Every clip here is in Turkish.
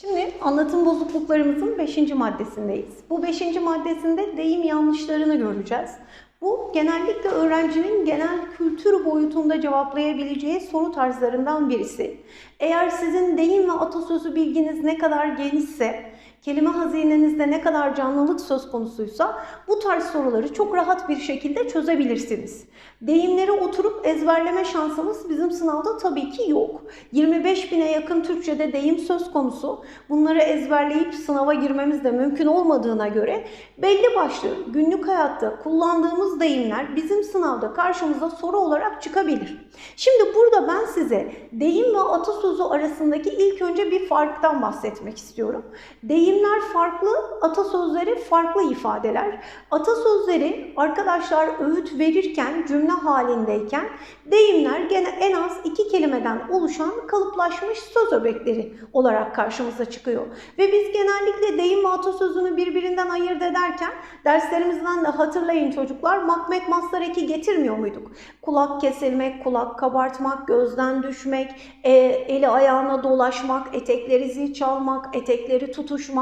Şimdi anlatım bozukluklarımızın 5. maddesindeyiz. Bu 5. maddesinde deyim yanlışlarını göreceğiz. Bu genellikle öğrencinin genel kültür boyutunda cevaplayabileceği soru tarzlarından birisi. Eğer sizin deyim ve atasözü bilginiz ne kadar genişse, kelime hazinenizde ne kadar canlılık söz konusuysa bu tarz soruları çok rahat bir şekilde çözebilirsiniz. Deyimleri oturup ezberleme şansımız bizim sınavda tabii ki yok. 25 bine yakın Türkçe'de deyim söz konusu. Bunları ezberleyip sınava girmemiz de mümkün olmadığına göre belli başlı günlük hayatta kullandığımız deyimler bizim sınavda karşımıza soru olarak çıkabilir. Şimdi burada ben size deyim ve atasözü arasındaki ilk önce bir farktan bahsetmek istiyorum. Deyimler farklı, atasözleri farklı ifadeler. Atasözleri arkadaşlar öğüt verirken, cümle halindeyken deyimler gene en az iki kelimeden oluşan kalıplaşmış söz öbekleri olarak karşımıza çıkıyor. Ve biz genellikle deyim ve atasözünü birbirinden ayırt ederken derslerimizden de hatırlayın çocuklar Makmet Mastar eki getirmiyor muyduk? Kulak kesilmek, kulak kabartmak, gözden düşmek, e, eli ayağına dolaşmak, etekleri zil çalmak, etekleri tutuşmak.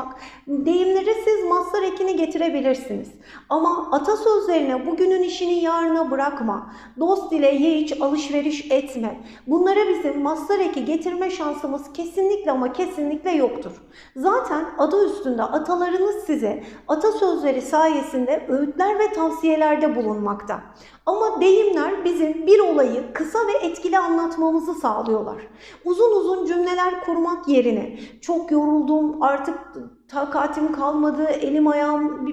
Deyimleri siz mastar ekini getirebilirsiniz. Ama atasözlerine bugünün işini yarına bırakma, dost ile ye iç alışveriş etme. Bunlara bizim mastar eki getirme şansımız kesinlikle ama kesinlikle yoktur. Zaten adı üstünde atalarınız size atasözleri sayesinde öğütler ve tavsiyelerde bulunmakta. Ama deyimler bizim bir olayı kısa ve etkili anlatmamızı sağlıyorlar. Uzun uzun cümleler kurmak yerine çok yoruldum artık takatim kalmadı elim ayağım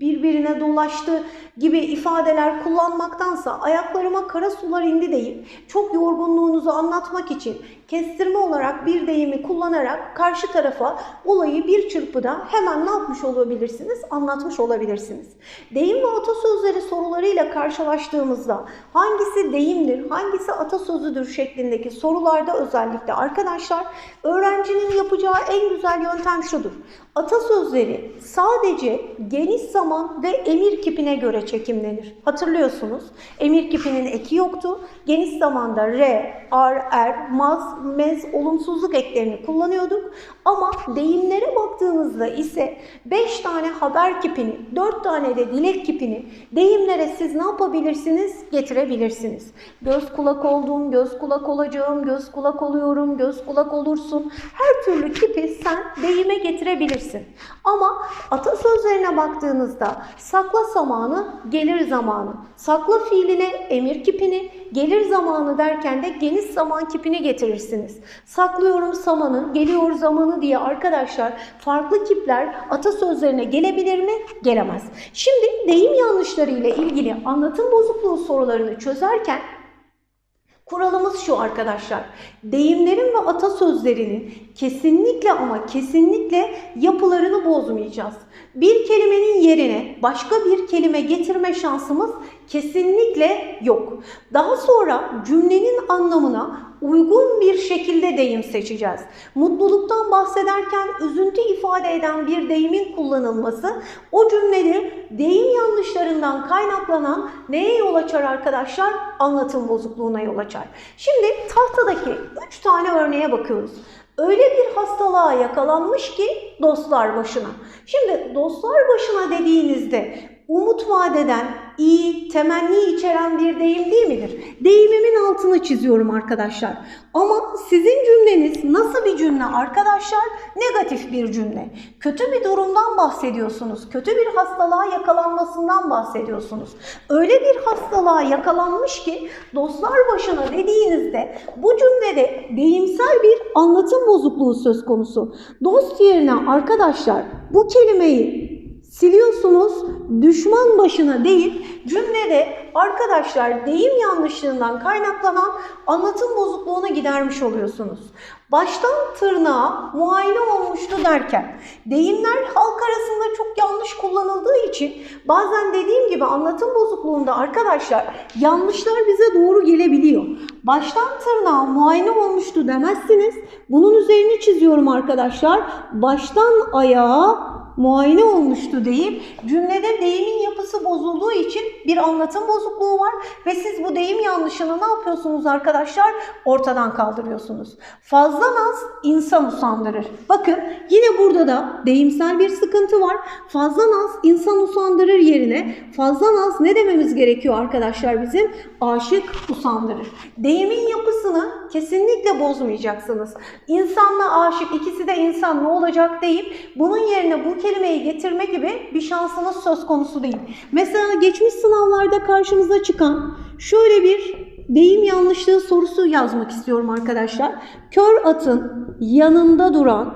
birbirine dolaştı gibi ifadeler kullanmaktansa ayaklarıma kara sular indi deyip çok yorgunluğunuzu anlatmak için kestirme olarak bir deyimi kullanarak karşı tarafa olayı bir çırpıda hemen ne yapmış olabilirsiniz? Anlatmış olabilirsiniz. Deyim ve atasözleri sorularıyla karşılaştığımızda hangisi deyimdir, hangisi atasözüdür şeklindeki sorularda özellikle arkadaşlar öğrencinin yapacağı en güzel yöntem şudur. Atasözleri sadece geniş zaman ve emir kipine göre çekimlenir. Hatırlıyorsunuz. Emir kipinin eki yoktu. Geniş zamanda re, ar, er, maz, mez olumsuzluk eklerini kullanıyorduk. Ama deyimlere baktığınızda ise 5 tane haber kipini, 4 tane de dilek kipini deyimlere siz ne yapabilirsiniz? Getirebilirsiniz. Göz kulak oldum, göz kulak olacağım, göz kulak oluyorum, göz kulak olursun. Her türlü kipi sen deyime getirebilirsin. Ama atasözlerine baktığınızda sakla zamanı, gelir zamanı. Sakla fiiline emir kipini, gelir zamanı derken de geniş zaman kipini getirirsiniz. Saklıyorum samanı, geliyor zamanı diye arkadaşlar farklı kipler atasözlerine gelebilir mi? Gelemez. Şimdi deyim yanlışları ile ilgili anlatım bozukluğu sorularını çözerken Kuralımız şu arkadaşlar. Deyimlerin ve atasözlerinin kesinlikle ama kesinlikle yapılarını bozmayacağız. Bir kelimenin yerine başka bir kelime getirme şansımız kesinlikle yok. Daha sonra cümlenin anlamına uygun bir şekilde deyim seçeceğiz. Mutluluktan bahsederken üzüntü ifade eden bir deyimin kullanılması o cümlede deyim yanlışlarından kaynaklanan neye yol açar arkadaşlar? Anlatım bozukluğuna yol açar. Şimdi tahtadaki 3 tane örneğe bakıyoruz. Öyle bir hastalığa yakalanmış ki dostlar başına. Şimdi dostlar başına dediğinizde umut vadeden, iyi, temenni içeren bir deyim değil midir? Deyimimin altını çiziyorum arkadaşlar. Ama sizin cümleniz nasıl bir cümle arkadaşlar? Negatif bir cümle. Kötü bir durumdan bahsediyorsunuz. Kötü bir hastalığa yakalanmasından bahsediyorsunuz. Öyle bir hastalığa yakalanmış ki dostlar başına dediğinizde bu cümlede deyimsel bir anlatım bozukluğu söz konusu. Dost yerine arkadaşlar bu kelimeyi siliyorsunuz düşman başına değil cümlede arkadaşlar deyim yanlışlığından kaynaklanan anlatım bozukluğunu gidermiş oluyorsunuz. Baştan tırnağa muayene olmuştu derken deyimler halk arasında çok yanlış kullanıldığı için bazen dediğim gibi anlatım bozukluğunda arkadaşlar yanlışlar bize doğru gelebiliyor. Baştan tırnağa muayene olmuştu demezsiniz. Bunun üzerini çiziyorum arkadaşlar. Baştan ayağa muayene olmuştu deyip cümlede deyimin yapısı bozulduğu için bir anlatım bozukluğu var ve siz bu deyim yanlışını ne yapıyorsunuz arkadaşlar? Ortadan kaldırıyorsunuz. Fazla naz insan usandırır. Bakın yine burada da deyimsel bir sıkıntı var. Fazla naz insan usandırır yerine fazla naz ne dememiz gerekiyor arkadaşlar bizim? Aşık usandırır. Deyimin yapısını kesinlikle bozmayacaksınız. İnsanla aşık ikisi de insan ne olacak deyip bunun yerine bu kelimeyi getirme gibi bir şansınız söz konusu değil. Mesela geçmiş sınavlarda karşımıza çıkan şöyle bir deyim yanlışlığı sorusu yazmak istiyorum arkadaşlar. Kör atın yanında duran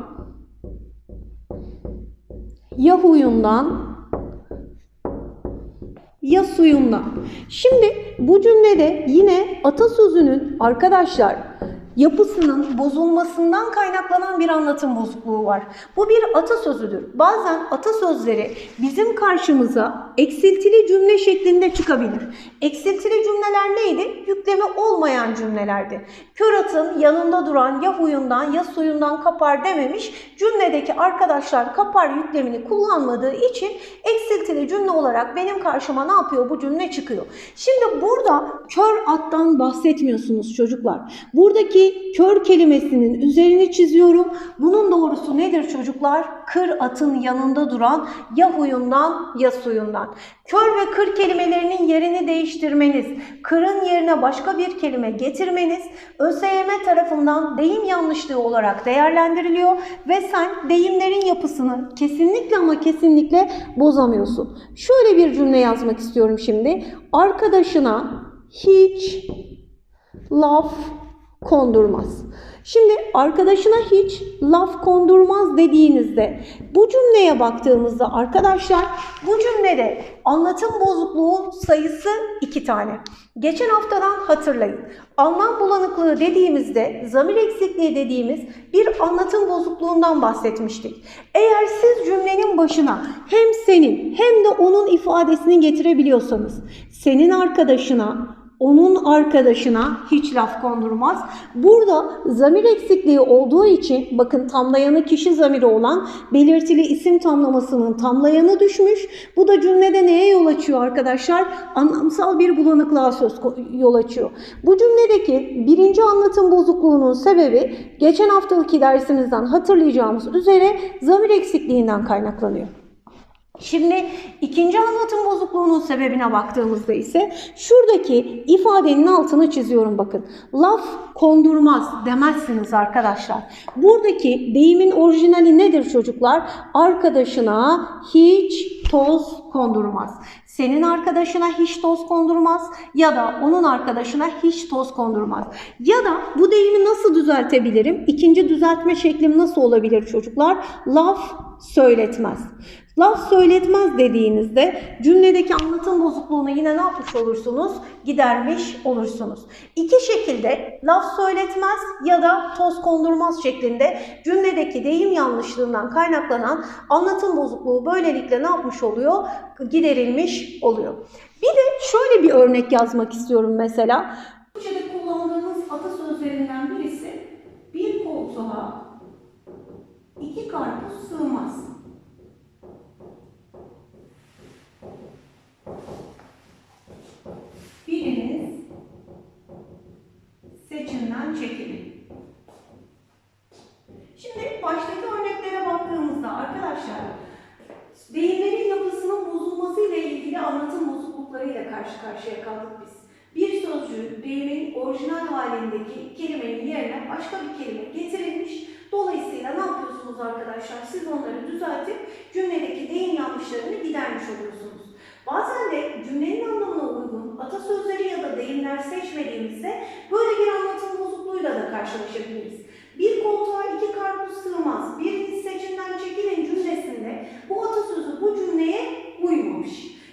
ya huyundan ya suyundan. Şimdi bu cümlede yine atasözünün arkadaşlar yapısının bozulmasından kaynaklanan bir anlatım bozukluğu var. Bu bir atasözüdür. Bazen atasözleri bizim karşımıza eksiltili cümle şeklinde çıkabilir. Eksiltili cümleler neydi? Yüklemi olmayan cümlelerdi. Kör atın yanında duran ya huyundan ya suyundan kapar dememiş. Cümledeki arkadaşlar kapar yüklemini kullanmadığı için eksiltili cümle olarak benim karşıma ne yapıyor? Bu cümle çıkıyor. Şimdi burada kör attan bahsetmiyorsunuz çocuklar. Buradaki kör kelimesinin üzerini çiziyorum. Bunun doğrusu nedir çocuklar? Kır atın yanında duran ya huyundan ya suyundan. Kör ve kır kelimelerinin yerini değiştirmeniz, kırın yerine başka bir kelime getirmeniz ÖSYM tarafından deyim yanlışlığı olarak değerlendiriliyor ve sen deyimlerin yapısını kesinlikle ama kesinlikle bozamıyorsun. Şöyle bir cümle yazmak istiyorum şimdi. Arkadaşına hiç laf kondurmaz. Şimdi arkadaşına hiç laf kondurmaz dediğinizde bu cümleye baktığımızda arkadaşlar bu cümlede anlatım bozukluğu sayısı iki tane. Geçen haftadan hatırlayın. Anlam bulanıklığı dediğimizde zamir eksikliği dediğimiz bir anlatım bozukluğundan bahsetmiştik. Eğer siz cümlenin başına hem senin hem de onun ifadesini getirebiliyorsanız senin arkadaşına onun arkadaşına hiç laf kondurmaz. Burada zamir eksikliği olduğu için bakın tamlayanı kişi zamiri olan belirtili isim tamlamasının tamlayanı düşmüş. Bu da cümlede neye yol açıyor arkadaşlar? Anlamsal bir bulanıklığa söz yol açıyor. Bu cümledeki birinci anlatım bozukluğunun sebebi geçen haftalık dersimizden hatırlayacağımız üzere zamir eksikliğinden kaynaklanıyor. Şimdi ikinci anlatım bozukluğunun sebebine baktığımızda ise şuradaki ifadenin altını çiziyorum bakın. Laf kondurmaz demezsiniz arkadaşlar. Buradaki deyimin orijinali nedir çocuklar? Arkadaşına hiç toz kondurmaz. Senin arkadaşına hiç toz kondurmaz ya da onun arkadaşına hiç toz kondurmaz. Ya da bu deyimi nasıl düzeltebilirim? İkinci düzeltme şeklim nasıl olabilir çocuklar? Laf söyletmez. Laf söyletmez dediğinizde cümledeki anlatım bozukluğunu yine ne yapmış olursunuz? Gidermiş olursunuz. İki şekilde laf söyletmez ya da toz kondurmaz şeklinde cümledeki deyim yanlışlığından kaynaklanan anlatım bozukluğu böylelikle ne yapmış oluyor? Giderilmiş oluyor. Bir de şöyle bir örnek yazmak istiyorum mesela. Türkçe'de kullandığımız atasözlerinden birisi bir koltuğa iki karpuz sığmaz. Seçimden çekilin. Şimdi baştaki örneklere baktığımızda arkadaşlar deyimlerin yapısının bozulmasıyla ilgili anlatım bozukluklarıyla karşı karşıya kaldık biz. Bir sözcüğün deyimin orijinal halindeki kelimenin yerine başka bir kelime getirilmiş. Dolayısıyla ne yapıyorsunuz arkadaşlar? Siz onları düzeltip cümledeki deyim yanlışlarını gidermiş oluyorsunuz. Bazen de cümlenin anlamına uygun atasözleri ya da deyimler seçmediğimizde böyle bir anlatım bozukluğuyla da karşılaşabiliriz. Bir koltuğa iki karpuz sığmaz, biriniz seçimden çekilin cümlesinde bu atasözü bu cümleye uymamış.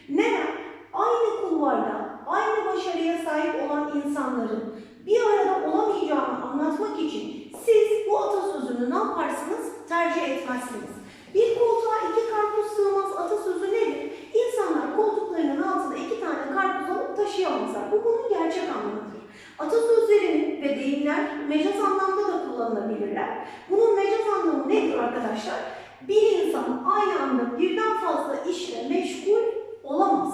Neden? Aynı kulvarda, aynı başarıya sahip olan insanların bir arada olamayacağını anlatmak için siz bu atasözünü ne yaparsınız? Tercih etmezsiniz. Bir koltuğa iki karpuz sığmaz atasözü nedir? İnsanlar koltuklarının altında iki tane karpuz alıp taşıyamazlar. Bu bunun gerçek anlamıdır. Atasözlerinin ve deyimler mecaz anlamda da kullanılabilirler. Bunun mecaz anlamı nedir arkadaşlar? bir insan aynı anda birden fazla işle meşgul olamaz.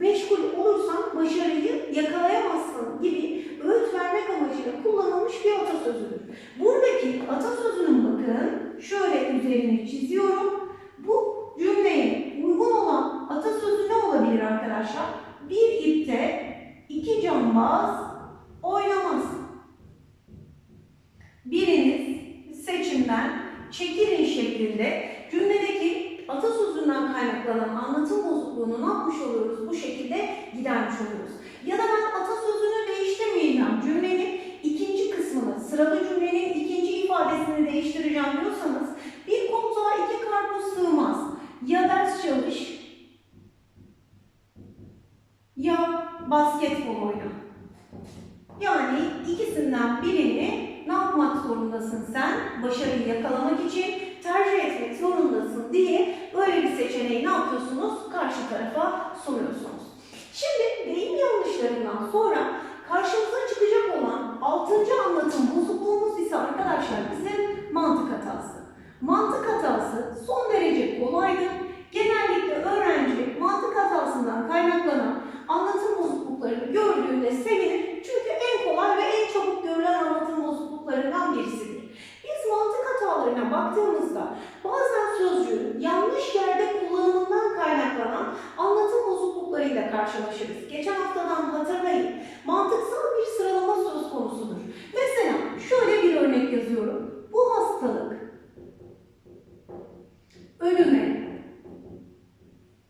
Meşgul olursan başarıyı yakalayamazsın gibi öğüt vermek amacıyla kullanılmış bir atasözüdür. Buradaki atasözünün bakın şöyle üzerini çiziyorum. Bu cümleye uygun olan atasözü ne olabilir arkadaşlar? Bir ipte iki cambaz oynamaz. Biriniz seçimden çekilin şeklinde cümledeki atasözünden kaynaklanan anlatım bozukluğunu ne yapmış oluyoruz? Bu şekilde gidermiş oluyoruz. Ya da ben atasözünü değiştirmeyeceğim. Cümlenin ikinci kısmını, sıralı cümlenin ikinci ifadesini değiştireceğim diyorsanız bir koltuğa iki karpuz sığmaz. Ya ders çalış ya basketbol oyna. Yani ikisinden birini ne yapmak zorundasın sen? Başarıyı yakalamak için tercih etmek zorundasın diye böyle bir seçeneği ne yapıyorsunuz? Karşı tarafa sunuyorsunuz. Şimdi deyim yanlışlarından sonra karşımıza çıkacak olan altıncı anlatım bozukluğumuz ise arkadaşlar bizim mantık hatası. Mantık hatası son derece kolaydır. Genellikle öğrenci mantık hatasından kaynaklanan anlatım bozukluklarını gördüğünde sevinir. Çünkü en kolay ve en çabuk görülen anlatım bozukluklarından birisidir. Biz mantık hatalarına baktığımızda bazen sözcüğün yanlış yerde kullanımından kaynaklanan anlatım bozukluklarıyla karşılaşırız. Geçen haftadan hatırlayın. Mantıksal bir sıralama söz konusudur. Mesela şöyle bir örnek yazıyorum. Bu hastalık ölüme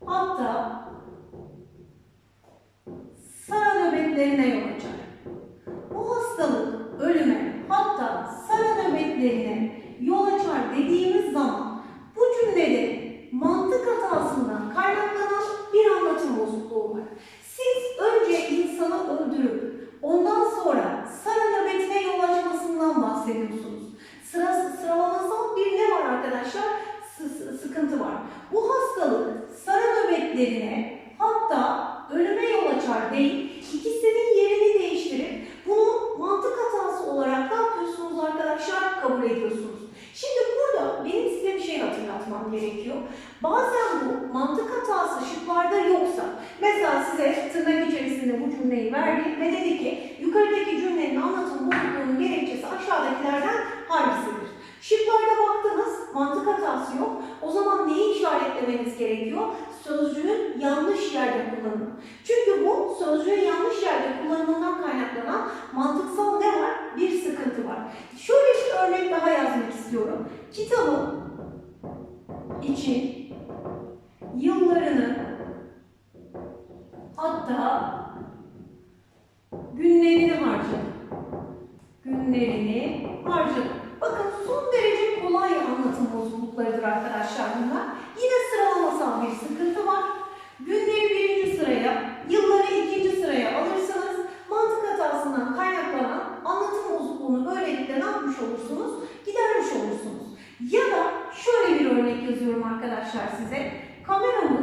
hatta sara nöbetlerine yol açar. Bu hastalık ölüme hatta sara nöbetlerine yol açar dediğimiz zaman bu cümlede mantık hatasından kaynaklanan bir anlatım bozukluğu var. Siz önce insanı öldürüp ondan sonra sara nöbetine yol açmasından bahsediyorsunuz. Sırası, sıralamasal bir ne var arkadaşlar? S- s- sıkıntı var. Bu hastalık sara nöbetlerine hatta ölüme yol açar değil, ikisinin yerini değiştirip bunu mantık hatası olarak ne yapıyorsunuz arkadaşlar? Kabul ediyorsunuz. Şimdi burada benim size bir şey hatırlatmam gerekiyor. Bazen bu mantık hatası şıklarda yoksa, mesela size tırnak içerisinde bu cümleyi verdi ve dedi ki yukarıdaki cümlenin anlatım bozukluğunun gerekçesi aşağıdakilerden hangisidir? Şıklarda baktınız, mantık hatası yok. O zaman işaretlemeniz gerekiyor? Sözcüğün yanlış yerde kullanımı. Çünkü bu sözcüğün yanlış yerde kullanımından kaynaklanan mantıksal ne var? Bir sıkıntı var. Şöyle bir örnek daha yazmak istiyorum. Kitabın için yıllarını hatta günlerini harcadı. Günlerini harcadı. Bakın son derece kolay anlatım bozukluklarıdır arkadaşlar bunlar. Yine sıralamasal bir sıkıntı var. Günleri birinci sıraya, yılları ikinci sıraya alırsanız mantık hatasından kaynaklanan anlatım bozukluğunu böylelikle ne yapmış olursunuz? Gidermiş olursunuz. Ya da şöyle bir örnek yazıyorum arkadaşlar size. Kameramız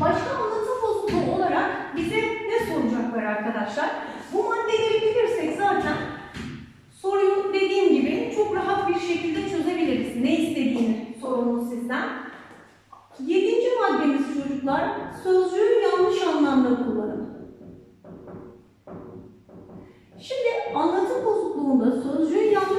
Başka anlatım bozukluğu olarak bize ne soracaklar arkadaşlar? Bu maddeleri bilirsek zaten soruyu dediğim gibi çok rahat bir şekilde çözebiliriz. Ne istediğini sorumlu sizden. Yedinci maddemiz çocuklar, sözcüğü yanlış anlamda kullanın. Şimdi anlatım bozukluğunda sözcüğü yanlış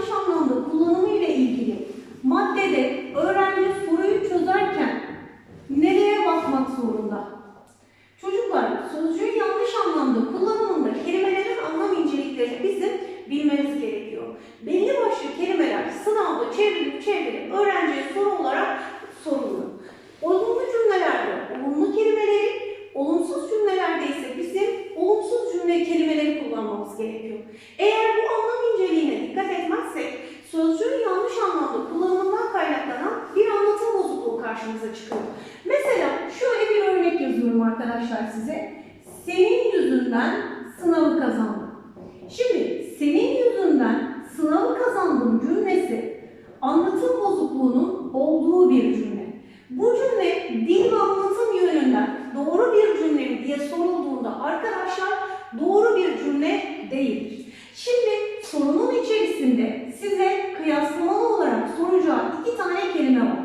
çevrilip öğrenciye soru olarak sorulur. Olumlu cümlelerde olumlu kelimeleri, olumsuz cümlelerde ise bizim olumsuz cümle kelimeleri kullanmamız gerekiyor. Eğer bu anlam inceliğine dikkat etmezsek sözcüğün yanlış anlamda kullanımından kaynaklanan bir anlatım bozukluğu karşımıza çıkıyor. Mesela şöyle bir örnek yazıyorum arkadaşlar size. Senin yüzünden sınavı kazandım. Şimdi senin yüzünden sınavı kazandım cümlesi anlatım bozukluğunun olduğu bir cümle. Bu cümle dil ve anlatım yönünden doğru bir cümle mi diye sorulduğunda arkadaşlar doğru bir cümle değildir. Şimdi sorunun içerisinde size kıyaslamalı olarak soracağı iki tane kelime var.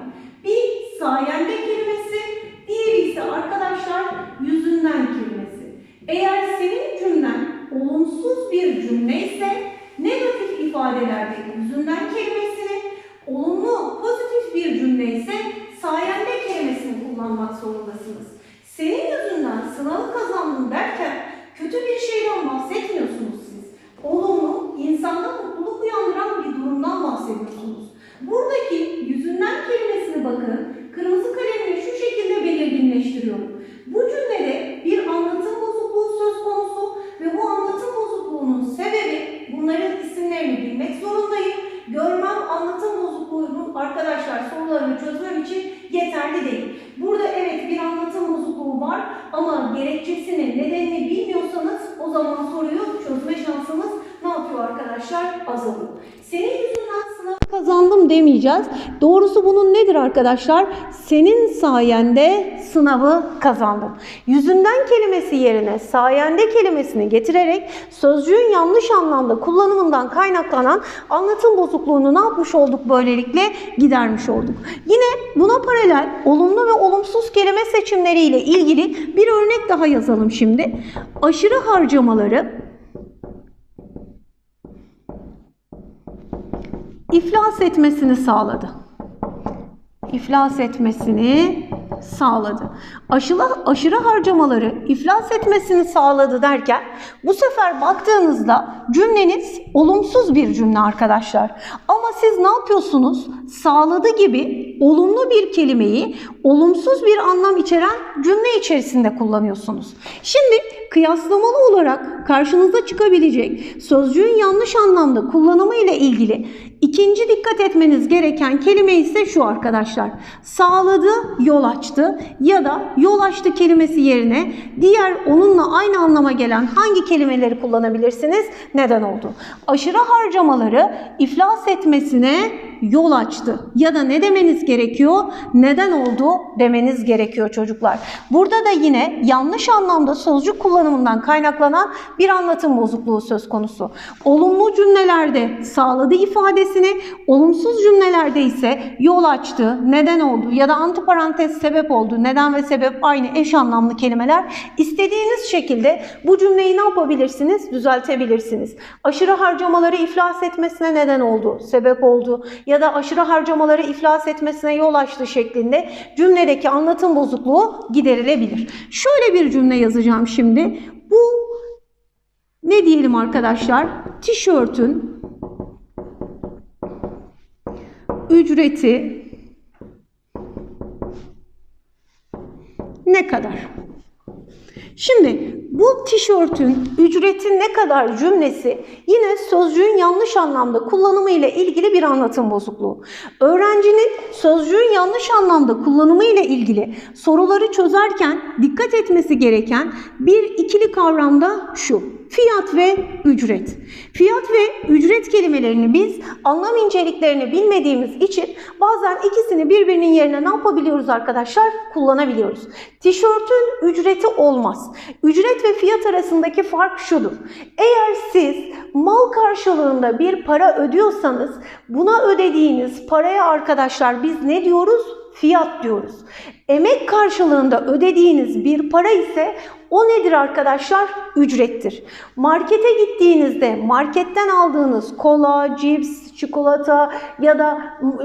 Bir sayende kelimesi, diğeri ise arkadaşlar yüzünden kelimesi. Eğer senin cümlen olumsuz bir cümle ise negatif ifadelerde yüzünden kelimesini, olumlu pozitif bir cümle ise sayende kelimesini kullanmak zorundasınız. Senin yüzünden sınavı kazandım derken kötü bir şeyden bahsetmiyorsunuz siz. Olumlu, insanda mutluluk uyandıran bir durumdan bahsediyorsunuz. Buradaki yüzünden kelimesini bakın, kırmızı kalemle şu şekilde belirginleştiriyorum. Bu cümlede bir anlatım bozukluğu söz konusu ve bu anlatım bozukluğunun sebebi bunların isimlerini bilmek zorundayım. Görmem anlatım bozukluğunun arkadaşlar sorularını çözmem için yeterli değil. Burada evet bir anlatım bozukluğu var ama gerekçesini, nedenini bilmiyorsanız o zaman soruyu çözme şansınız ne yapıyor arkadaşlar? Azalıyor. Senin yüzünden sınavı demeyeceğiz. Doğrusu bunun nedir arkadaşlar? Senin sayende sınavı kazandım. Yüzünden kelimesi yerine sayende kelimesini getirerek sözcüğün yanlış anlamda kullanımından kaynaklanan anlatım bozukluğunu ne yapmış olduk böylelikle? Gidermiş olduk. Yine buna paralel olumlu ve olumsuz kelime seçimleriyle ilgili bir örnek daha yazalım şimdi. Aşırı harcamaları iflas etmesini sağladı. İflas etmesini sağladı. Aşırı, aşırı harcamaları iflas etmesini sağladı derken bu sefer baktığınızda cümleniz olumsuz bir cümle arkadaşlar. Ama siz ne yapıyorsunuz? Sağladı gibi olumlu bir kelimeyi olumsuz bir anlam içeren cümle içerisinde kullanıyorsunuz. Şimdi kıyaslamalı olarak karşınıza çıkabilecek sözcüğün yanlış anlamda kullanımı ile ilgili ikinci dikkat etmeniz gereken kelime ise şu arkadaşlar. Sağladı, yol açtı ya da yol açtı kelimesi yerine diğer onunla aynı anlama gelen hangi kelimeleri kullanabilirsiniz? Neden oldu? Aşırı harcamaları iflas etmesine yol açtı. Ya da ne demeniz gerekiyor? Neden oldu demeniz gerekiyor çocuklar. Burada da yine yanlış anlamda sözcük kullanımından kaynaklanan bir anlatım bozukluğu söz konusu. Olumlu cümlelerde sağladı ifadesini, olumsuz cümlelerde ise yol açtı, neden oldu ya da antiparantez sebep oldu. Neden ve sebep aynı eş anlamlı kelimeler. İstediğiniz şekilde bu cümleyi ne yapabilirsiniz? Düzeltebilirsiniz. Aşırı harcamaları iflas etmesine neden oldu, sebep oldu ya da aşırı harcamaları iflas etmesine yol açtı şeklinde cümledeki anlatım bozukluğu giderilebilir. Şöyle bir cümle yazacağım şimdi. Bu ne diyelim arkadaşlar? Tişörtün ücreti ne kadar? Şimdi bu tişörtün ücreti ne kadar cümlesi yine sözcüğün yanlış anlamda kullanımı ile ilgili bir anlatım bozukluğu. Öğrencinin sözcüğün yanlış anlamda kullanımı ile ilgili soruları çözerken dikkat etmesi gereken bir ikili kavramda şu. Fiyat ve ücret. Fiyat ve ücret kelimelerini biz anlam inceliklerini bilmediğimiz için bazen ikisini birbirinin yerine ne yapabiliyoruz arkadaşlar? Kullanabiliyoruz. Tişörtün ücreti olmaz. Ücret ve fiyat arasındaki fark şudur. Eğer siz mal karşılığında bir para ödüyorsanız buna ödediğiniz paraya arkadaşlar biz ne diyoruz? Fiyat diyoruz. Emek karşılığında ödediğiniz bir para ise O nedir arkadaşlar? Ücrettir. Markete gittiğinizde marketten aldığınız kola, cips, çikolata ya da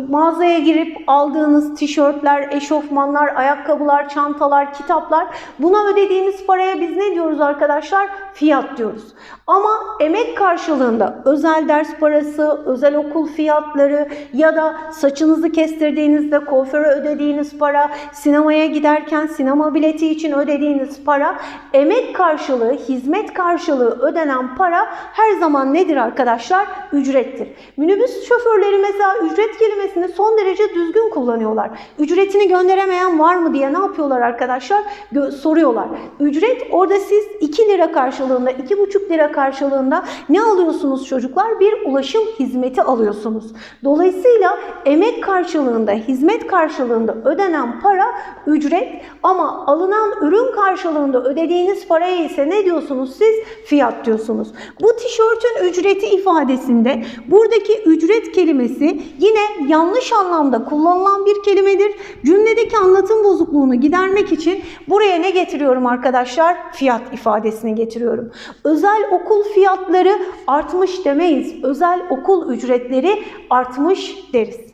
mağazaya girip aldığınız tişörtler, eşofmanlar, ayakkabılar, çantalar, kitaplar buna ödediğimiz paraya biz ne diyoruz arkadaşlar? Fiyat diyoruz. Ama emek karşılığında özel ders parası, özel okul fiyatları ya da saçınızı kestirdiğinizde kuaföre ödediğiniz para, sinemaya giderken sinema bileti için ödediğiniz para, emek karşılığı, hizmet karşılığı ödenen para her zaman nedir arkadaşlar? Ücrettir. Minibüs şoförleri mesela ücret kelimesini son derece düzgün kullanıyorlar. Ücretini gönderemeyen var mı diye ne yapıyorlar arkadaşlar? Gö- soruyorlar. Ücret orada siz 2 lira karşılığında, 2,5 lira karşılığında ne alıyorsunuz çocuklar? Bir ulaşım hizmeti alıyorsunuz. Dolayısıyla emek karşılığında, hizmet karşılığında ödenen para ücret ama alınan ürün karşılığında ödediğiniz paraya ise ne diyorsunuz siz? Fiyat diyorsunuz. Bu tişörtün ücreti ifadesinde buradaki ücret kelimesi yine yanlış anlamda kullanılan bir kelimedir. Cümledeki anlatım bozukluğunu gidermek için buraya ne getiriyorum arkadaşlar? Fiyat ifadesini getiriyorum. Özel okul fiyatları artmış demeyiz. Özel okul ücretleri artmış deriz.